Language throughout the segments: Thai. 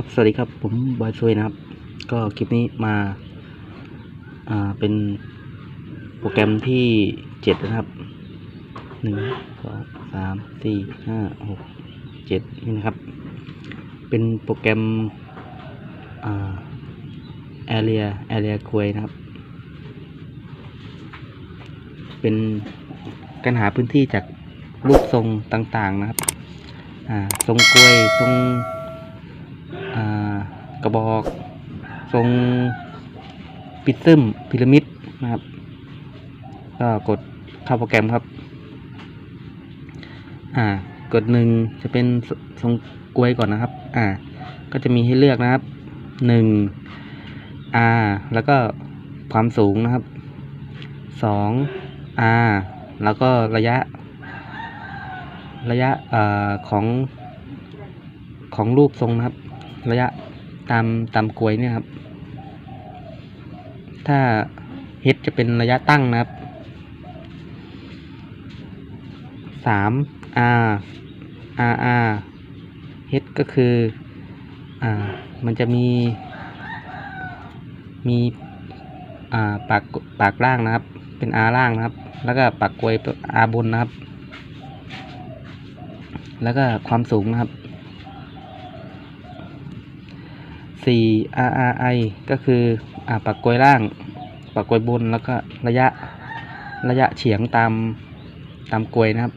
ครับ สวัสดีครับผมบอยช่วยนะครับ ก็คลิปนี้มาอ่าเป็นโปรแกรมที่เจ็ดนะครับหนึ่งสองสามสี่ห้าหกเจ็ดนี่นะครับ เป็นโปรแกรมอ่า area area query นะครับ เป็นการหาพื้นที่จากรูปทรงต่างๆนะครับ อ่า ทรงกลวยทรง กระบอกทรงปิซึมพีระมิดนะครับ ก็กดเข้าโปรแกรมครับ อ่ากดหนึ่งจะเป็นทรงกลวยก่อนนะครับ อ่า ก็จะมีให้เลือกนะครับหนึ่ง R แล้วก็ความสูงนะครับสอง R แล้วก็ระยะ ระยะอ่อของของรูปทรงนะครับ ระยะ ตามตามกลวยเนี่ยครับ ถ้า h จะเป็นระยะตั้งนะครับสาม r r r h ก็คืออ่ามันจะมี มีอ่าปากปากล่างนะครับ เป็น r ล่างนะครับ แล้วก็ปากกลวย r บนนะครับ แล้วก็ความสูงนะครับ 4 RRI ก็คืออปากกวยล่าง ปากกวยบนแล้วก็ระยะระยะเฉียงตามตามกวยนะครับ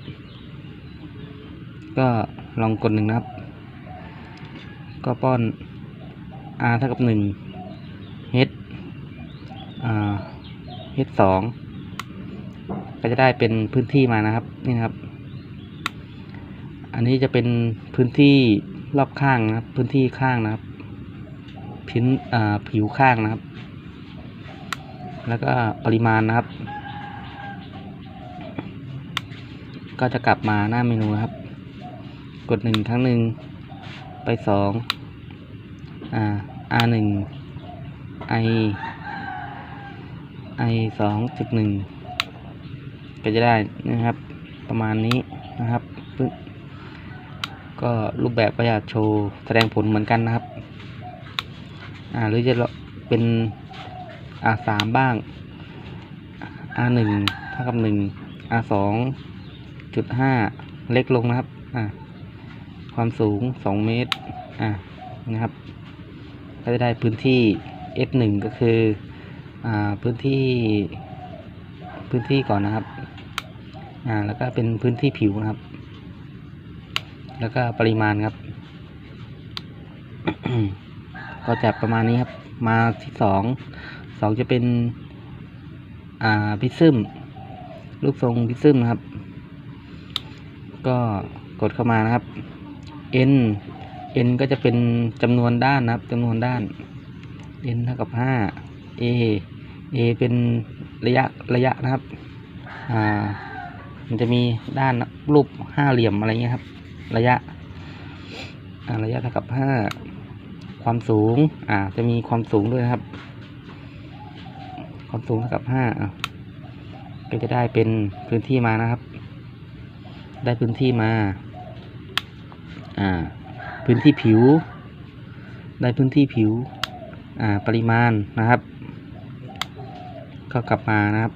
ก็ลองกดหนึ่งนะครับ ก็ป้อน R เท่ากับหนึ่ง H อ่า H สองก็จะได้เป็นพื้นที่มานะครับนี่นะครับ อันนี้จะเป็นพื้นที่รอบข้างนะครับ พื้นที่ข้างนะครับ พินผิวข้างนะครับ แล้วก็ปริมาณนะครับ ก็จะกลับมาหน้าเมนูครับ กดหนึ่งครั้งหนึ่งไปสองอ่า R หนึ่ง I I สองจุดหนึ่งก็จะได้นะครับ ประมาณนี้นะครับปึ๊บก็รูปแบบก็จะโชว์แสดงผลเหมือนกันนะครับ อ่าหรือจะเป็น R สามบ้าง R หนึ่งเท่ากับหนึ่ง R สองจุดห้าเล็กลงนะครับ อ่าความสูงสองเมตร อ่านะครับก็จะได้พื้นที่ S หนึ่งก็คืออ่าพื้นที่พื้นที่ก่อนนะครับ อ่าแล้วก็เป็นพื้นที่ผิวนะครับ แล้วก็ปริมาณครับ ก็จะประมาณนี้ครับ มาที่สองสองจะเป็น อ่าพิซซึมรูปทรงพิซึมนะครับ ก็กดเข้ามานะครับ n n ก็จะเป็นจำนวนด้านนะครับจำนวนด้าน n เท่ากับห้า a a เป็นระยะระยะนะครับ อ่า มันจะมีด้านรูปห้าเหลี่ยมอะไรเงี้ยครับ ระยะ อ่า ระยะเท่ากับห้า ความสูง อ่า จะมีความสูงด้วยครับ ความสูงเท่ากับห้าก็จะได้เป็นพื้นที่มานะครับ ได้พื้นที่มา อ่า พื้นที่ผิว ได้พื้นที่ผิว อ่า ปริมาณนะครับ ก็กลับมานะครับ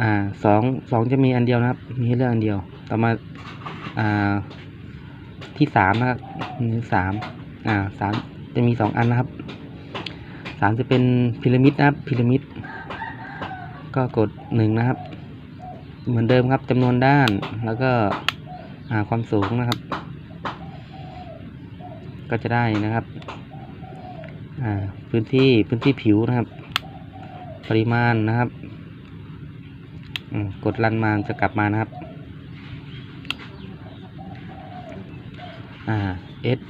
อ่าสองสองจะมีอันเดียวนะครับ มีให้เลือกอันเดียว ต่อมา อ่า ที่สามนะครับนี่สาม อ่าสามจะมีสองอันนะครับสามจะเป็นพีระมิดนะครับพีระมิด ก็กดหนึ่งนะครับ เหมือนเดิมครับจำนวนด้านแล้วก็อ่าความสูงนะครับ ก็จะได้นะครับอ่าพื้นที่พื้นที่ผิวนะครับ ปริมาณนะครับกดรันมาจะกลับมานะครับอ่า S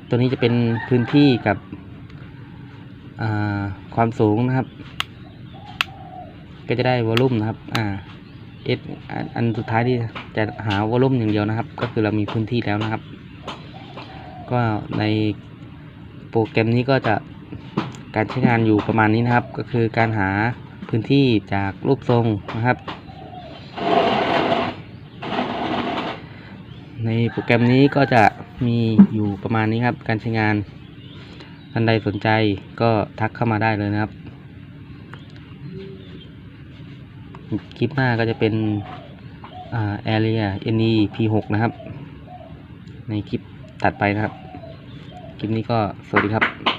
S ตัวนี้จะเป็นพื้นที่กับความสูงนะครับ ก็จะได้วอลลุ่มนะครับอ่า S อันอันสุดท้ายที่จะหาวอลลุ่มอย่างเดียวนะครับ ก็คือเรามีพื้นที่แล้วนะครับ ก็ในโปรแกรมนี้ก็จะการใช้งานอยู่ประมาณนี้นะครับ ก็คือการหาพื้นที่จากรูปทรงนะครับ ในโปรแกรมนี้ก็จะมีอยู่ประมาณนี้ครับ การใช้งานท่านใดสนใจก็ทักเข้ามาได้เลยนะครับ คลิปหน้าก็จะเป็นอ่า Area NE P6 นะครับ ในคลิปตัดไปนะครับ คลิปนี้ก็สวัสดีครับ